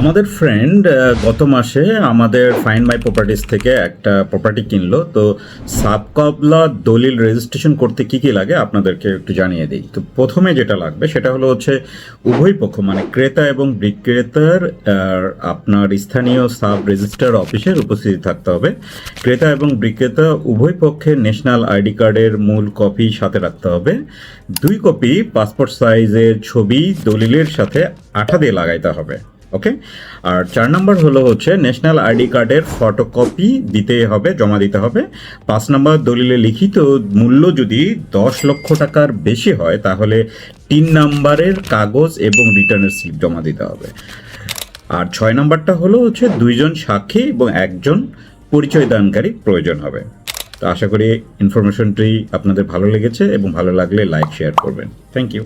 আমাদের ফ্রেন্ড গত মাসে আমাদের ফাইন মাই প্রপার্টিস থেকে একটা প্রপার্টি কিনলো। তো সাবকবলা দলিল রেজিস্ট্রেশন করতে কি কি লাগে আপনাদেরকে একটু জানিয়ে দিই। তো প্রথমে যেটা লাগবে সেটা হলো হচ্ছে উভয় পক্ষ মানে ক্রেতা এবং বিক্রেতার আপনার স্থানীয় সাব রেজিস্ট্রার অফিসের উপস্থিতি থাকতে হবে। ক্রেতা এবং বিক্রেতা উভয় পক্ষের ন্যাশনাল আইডি কার্ডের মূল কপি সাথে রাখতে হবে। দুই কপি পাসপোর্ট সাইজের ছবি দলিলের সাথে আঠা দিয়ে লাগাইতে হবে। ওকে আর চার নাম্বার হলো হচ্ছে ন্যাশনাল আইডি কার্ডের ফটোকপি দিতে হবে, জমা দিতে হবে। পাঁচ নাম্বার দলিলে লিখিত মূল্য যদি দশ লক্ষ টাকার বেশি হয়, তাহলে তিন নাম্বারের কাগজ এবং রিটার্নের স্লিপ জমা দিতে হবে। আর ছয় নাম্বারটা হলো হচ্ছে দুইজন সাক্ষী এবং একজন পরিচয় দানকারী প্রয়োজন হবে। তো আশা করি ইনফরমেশনটি আপনাদের ভালো লেগেছে এবং ভালো লাগলে লাইক শেয়ার করবেন। Thank you